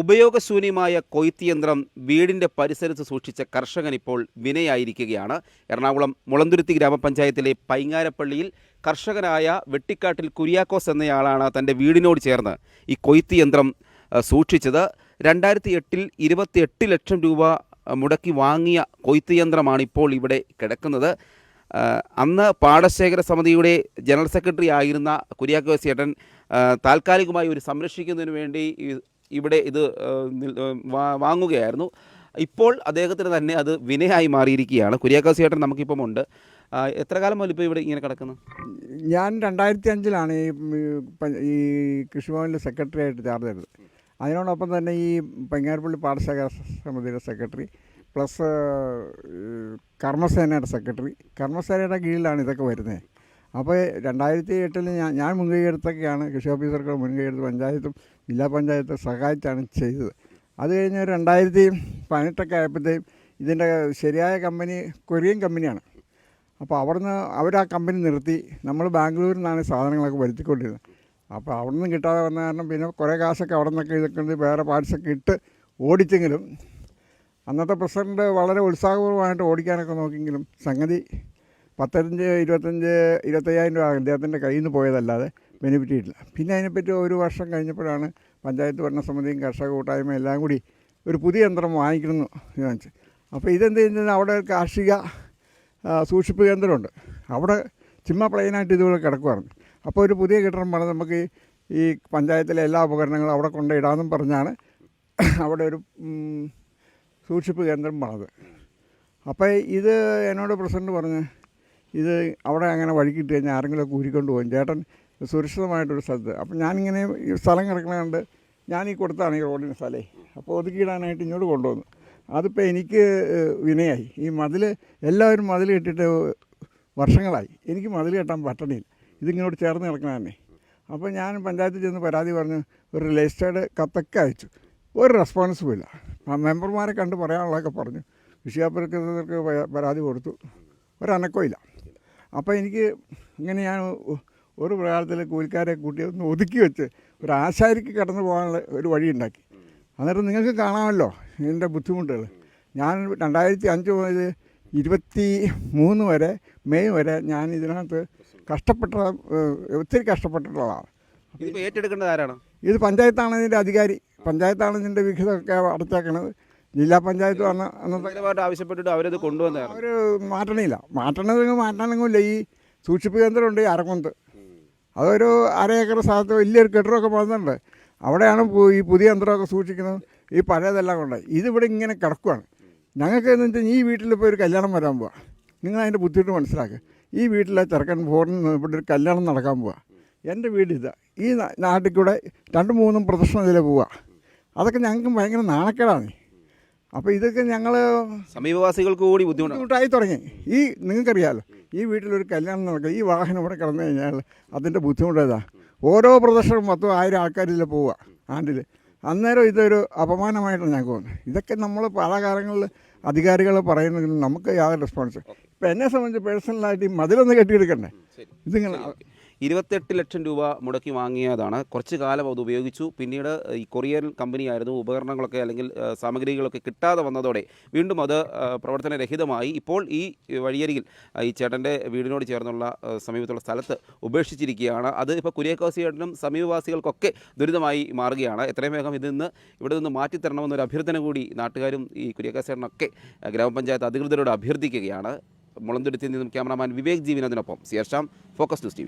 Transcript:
ഉപയോഗശൂന്യമായ കൊയ്ത്ത് യന്ത്രം വീടിന്റെ പരിസരത്ത് സൂക്ഷിച്ച കർഷകൻ ഇപ്പോൾ വിനയായിരിക്കുകയാണ്. എറണാകുളം മുളന്തുരുത്തി ഗ്രാമപഞ്ചായത്തിലെ പൈങ്ങാരപ്പള്ളിയിൽ കർഷകനായ വെട്ടിക്കാട്ടിൽ കുര്യാക്കോസ് എന്നയാളാണ് തന്റെ വീടിനോട് ചേർന്ന് ഈ കൊയ്ത്ത് യന്ത്രം സൂക്ഷിച്ചത്. രണ്ടായിരത്തി എട്ടിൽ ഇരുപത്തിയെട്ട് ലക്ഷം രൂപ മുടക്കി വാങ്ങിയ കൊയ്ത്ത് യന്ത്രമാണ് ഇപ്പോൾ ഇവിടെ കിടക്കുന്നത്. അന്ന് പാടശേഖര സമിതിയുടെ ജനറൽ സെക്രട്ടറി ആയിരുന്ന കുര്യാക്കോസ് ചേട്ടൻ താൽക്കാലികമായി ഒരു സംരക്ഷിക്കുന്നതിന് വേണ്ടി ഇവിടെ ഇത് വാങ്ങുകയായിരുന്നു. ഇപ്പോൾ അദ്ദേഹത്തിന് തന്നെ അത് വിനയായി മാറിയിരിക്കുകയാണ്. കുര്യാക്കാസ് ചേട്ടൻ നമുക്കിപ്പം ഉണ്ട്. എത്ര കാലം മുതൽ ഇപ്പോൾ ഇവിടെ ഇങ്ങനെ കിടക്കുന്നു? ഞാൻ രണ്ടായിരത്തി അഞ്ചിലാണ് ഈ ഈ കൃഷിഭവനിലെ സെക്രട്ടറി ആയിട്ട് ചാർജ് ചെയ്തത് അതിനോടൊപ്പം തന്നെ ഈ പങ്ങാരപ്പള്ളി പാടശേഖര സമിതിയുടെ സെക്രട്ടറി പ്ലസ് കർമ്മസേനയുടെ സെക്രട്ടറി. കർമ്മസേനയുടെ കീഴിലാണ് ഇതൊക്കെ വരുന്നത്. അപ്പോൾ രണ്ടായിരത്തി എട്ടിൽ ഞാൻ ഞാൻ മുൻകൈ എടുത്തൊക്കെയാണ് കൃഷി ഓഫീസർക്ക് മുൻകൈ എടുത്ത് പഞ്ചായത്തും ജില്ലാ പഞ്ചായത്തും സഹായിച്ചാണ് ചെയ്തത്. അത് കഴിഞ്ഞ് രണ്ടായിരത്തി പതിനെട്ടൊക്കെ ആയപ്പോഴത്തേക്കും ഇതിന്റെ ശരിയായ കമ്പനി കൊറിയൻ കമ്പനിയാണ്. അപ്പോൾ അവിടുന്ന് അവർ ആ കമ്പനി നിർത്തി. നമ്മൾ ബാംഗ്ലൂരിൽ നിന്നാണ് സാധനങ്ങളൊക്കെ വരുത്തിക്കൊണ്ടിരുന്നത്. അപ്പോൾ അവിടെ നിന്ന് കിട്ടാതെ വന്ന കാരണം പിന്നെ കുറേ കാശൊക്കെ അവിടെ നിന്നൊക്കെ ഇതൊക്കെ വേറെ പാർട്സൊക്കെ ഇട്ട് ഓടിച്ചെങ്കിലും അന്നത്തെ പ്രസിഡന്റ് വളരെ ഉത്സാഹപൂർവമായിട്ട് ഓടിക്കാനൊക്കെ നോക്കിയെങ്കിലും സംഗതി പത്തഞ്ച് ഇരുപത്തഞ്ച് ഇരുപത്തയ്യായിരം രൂപ അദ്ദേഹത്തിന്റെ കയ്യിൽ നിന്ന് പോയതല്ലാതെ ബെനിഫിറ്റ് ഇല്ല പിന്നെ അതിനെപ്പറ്റി ഒരു വർഷം കഴിഞ്ഞപ്പോഴാണ് പഞ്ചായത്ത് ഭരണസമിതിയും കർഷക കൂട്ടായ്മ എല്ലാം കൂടി ഒരു പുതിയ യന്ത്രം വാങ്ങിക്കണമെന്ന് തീരുമാനിച്ചു അപ്പോൾ ഇതെന്ത് ചെയ്യുന്നത്? അവിടെ കാർഷിക സൂക്ഷിപ്പ് കേന്ദ്രമുണ്ട്. അവിടെ ചുമ്മാ പ്ലെയിനായിട്ട് ഇതുപോലെ കിടക്കുമായിരുന്നു അപ്പോൾ ഒരു പുതിയ കെട്ടിടം പണിത് നമുക്ക് ഈ- ഈ പഞ്ചായത്തിലെ എല്ലാ ഉപകരണങ്ങളും അവിടെ കൊണ്ടിടാമെന്നും പറഞ്ഞാണ് അവിടെ ഒരു സൂക്ഷിപ്പ് കേന്ദ്രം പണിത്. അപ്പോൾ ഇത് എന്നോട് പ്രസിഡന്റ് പറഞ്ഞ് ഇത് അവിടെ അങ്ങനെ വഴിക്കിട്ട് കഴിഞ്ഞാൽ ആരെങ്കിലും ഒക്കെ ഊരിക്കൊണ്ട് പോകും ചേട്ടൻ സുരക്ഷിതമായിട്ടൊരു സ്ഥലത്ത്. അപ്പം ഞാനിങ്ങനെ ഈ സ്ഥലം കിടക്കണതുകൊണ്ട് ഞാൻ ഈ കൊടുത്താണ് ഈ റോഡിന് സ്ഥലേ. അപ്പോൾ ഒതുക്കിയിടാനായിട്ട് ഇങ്ങോട്ട് കൊണ്ടുവന്നു. അതിപ്പോൾ എനിക്ക് വിനയായി. ഈ മതിൽ എല്ലാവരും മതിൽ കെട്ടിയിട്ട് വർഷങ്ങളായി. എനിക്ക് മതിൽ കെട്ടാൻ പറ്റണില്ല. ഇതിങ്ങോട്ട് ചേർന്ന് കിടക്കണ തന്നെ. അപ്പോൾ ഞാൻ പഞ്ചായത്തിൽ ചെന്ന് പരാതി പറഞ്ഞു ഒരു രജിസ്റ്റേർഡ് കത്തൊക്കെ അയച്ചു. ഒരു റെസ്പോൺസും ഇല്ല. മെമ്പർമാരെ കണ്ട് പറയാനുള്ളതൊക്കെ പറഞ്ഞു. കൃഷിയാപ്രകൃതർക്ക് പരാതി കൊടുത്തു. ഒരനക്കമില്ല അപ്പോൾ എനിക്ക് ഇങ്ങനെ ഞാൻ ഒരു പ്രകാരത്തിൽ കൂലിക്കാരെ കൂട്ടി ഒന്ന് ഒതുക്കി വെച്ച് ഒരു ആശാരിക്ക് കടന്നു പോകാനുള്ള ഒരു വഴി ഉണ്ടാക്കി. അന്നേരം നിങ്ങൾക്ക് കാണാമല്ലോ ഇതിന്റെ ബുദ്ധിമുട്ടുകൾ. ഞാൻ രണ്ടായിരത്തി അഞ്ച് മുതൽ ഇരുപത്തി മൂന്ന് വരെ മെയ് വരെ ഞാൻ ഇതിനകത്ത് കഷ്ടപ്പെട്ട ഒത്തിരി കഷ്ടപ്പെട്ടിട്ടുള്ളതാണ്. ഏറ്റെടുക്കേണ്ടത് ആരാണ്? ഇത് പഞ്ചായത്താണ് ഇതിന്റെ അധികാരി. പഞ്ചായത്താണ് ഇതിന്റെ വിഹിതമൊക്കെ അടച്ചേക്കണത് ജില്ലാ പഞ്ചായത്ത് വന്ന അന്നത്തെ ആവശ്യപ്പെട്ടിട്ട് അവരത് കൊണ്ടുവന്ന അവർ മാറ്റണില്ല. മാറ്റണമെങ്കിൽ മാറ്റണമെങ്കില്ല ഈ സൂക്ഷിപ്പ് കേന്ദ്രമുണ്ട് ഈ അരക്കുന്ത്. അതൊരു അര ഏക്കർ സ്ഥലത്ത് വലിയൊരു കെട്ടിടമൊക്കെ പണിതുണ്ട് അവിടെയാണ് ഈ പുതിയ യന്ത്രമൊക്കെ സൂക്ഷിക്കുന്നത്. ഈ പഴയതെല്ലാം കൊണ്ട്. ഇതിവിടെ ഇങ്ങനെ കിടക്കുവാണ്. ഞങ്ങൾക്ക് എന്ന് വെച്ചാൽ ഈ വീട്ടിലിപ്പോൾ ഒരു കല്യാണം വരാൻ പോവാ. നിങ്ങൾ അതിന്റെ ബുദ്ധിമുട്ട് മനസ്സിലാക്കുക ഈ വീട്ടിലെ ചെറുക്കൻ ഫോറിൽ നിന്ന് ഇവിടെ ഒരു കല്യാണം നടക്കാൻ പോവാ. എന്റെ വീട് ഇതാ. ഈ നാട്ടിൽ കൂടെ രണ്ട് മൂന്നും പ്രദർശനം ഇതിലെ പോവുക അതൊക്കെ ഞങ്ങൾക്ക് ഭയങ്കര നാണക്കേടാണ്. അപ്പോൾ ഇതൊക്കെ ഞങ്ങൾ സമീപവാസികൾക്ക് കൂടി ബുദ്ധിമുട്ടായി തുടങ്ങി. ഈ നിങ്ങൾക്കറിയാമല്ലോ ഈ വീട്ടിലൊരു കല്യാണം നടക്കുക ഈ വാഹനം ഇവിടെ കിടന്നു കഴിഞ്ഞാൽ അതിന്റെ ബുദ്ധിമുട്ട് ഏതാ? ഓരോ പ്രദർശനവും പത്തും ആയിരം ആൾക്കാരില്ല പോവുക ആണ്ടിൽ അന്നേരം ഇതൊരു അപമാനമായിട്ടാണ് ഞങ്ങൾക്ക് തോന്നുന്നത്. ഇതൊക്കെ നമ്മൾ പല കാലങ്ങളിൽ അധികാരികൾ പറയുന്നെങ്കിലും നമുക്ക് യാതൊരു റെസ്പോൺസ് ഇപ്പം എന്നെ സംബന്ധിച്ച് പേഴ്സണലായിട്ട് ഈ മതിലൊന്ന് കെട്ടിയെടുക്കണ്ടേ? ഇതിങ്ങനെ ഇരുപത്തെട്ട് ലക്ഷം രൂപ മുടക്കി വാങ്ങിയതാണ്. കുറച്ച് കാലം അത് ഉപയോഗിച്ചു. പിന്നീട് ഈ കൊറിയർ കമ്പനിയായിരുന്നു. ഉപകരണങ്ങളൊക്കെ അല്ലെങ്കിൽ സാമഗ്രികളൊക്കെ കിട്ടാതെ വന്നതോടെ വീണ്ടും അത് പ്രവർത്തനരഹിതമായി. ഇപ്പോൾ ഈ വഴിയരികിൽ ഈ ചേട്ടന്റെ വീടിനോട് ചേർന്നുള്ള സമീപത്തുള്ള സ്ഥലത്ത് ഉപേക്ഷിച്ചിരിക്കുകയാണ്. അത് ഇപ്പോൾ കുര്യാക്കോസ് ചേട്ടനും സമീപവാസികൾക്കൊക്കെ ദുരിതമായി മാറുകയാണ്. എത്രയും വേഗം ഇതിൽ നിന്ന് ഇവിടെ നിന്ന് മാറ്റിത്തരണമെന്നൊരു അഭ്യർത്ഥന കൂടി നാട്ടുകാരും ഈ കുര്യാക്കോസ് ചേട്ടനൊക്കെ ഗ്രാമപഞ്ചായത്ത് അധികൃതരോട് അഭ്യർത്ഥിക്കുകയാണ്. മുളന്തുരുത്തിൽ നിന്നും ക്യാമറാമാൻ വിവേക് ജീവനത്തിനൊപ്പം ശേഷം ഫോക്കസ് ന്യൂസ് ടി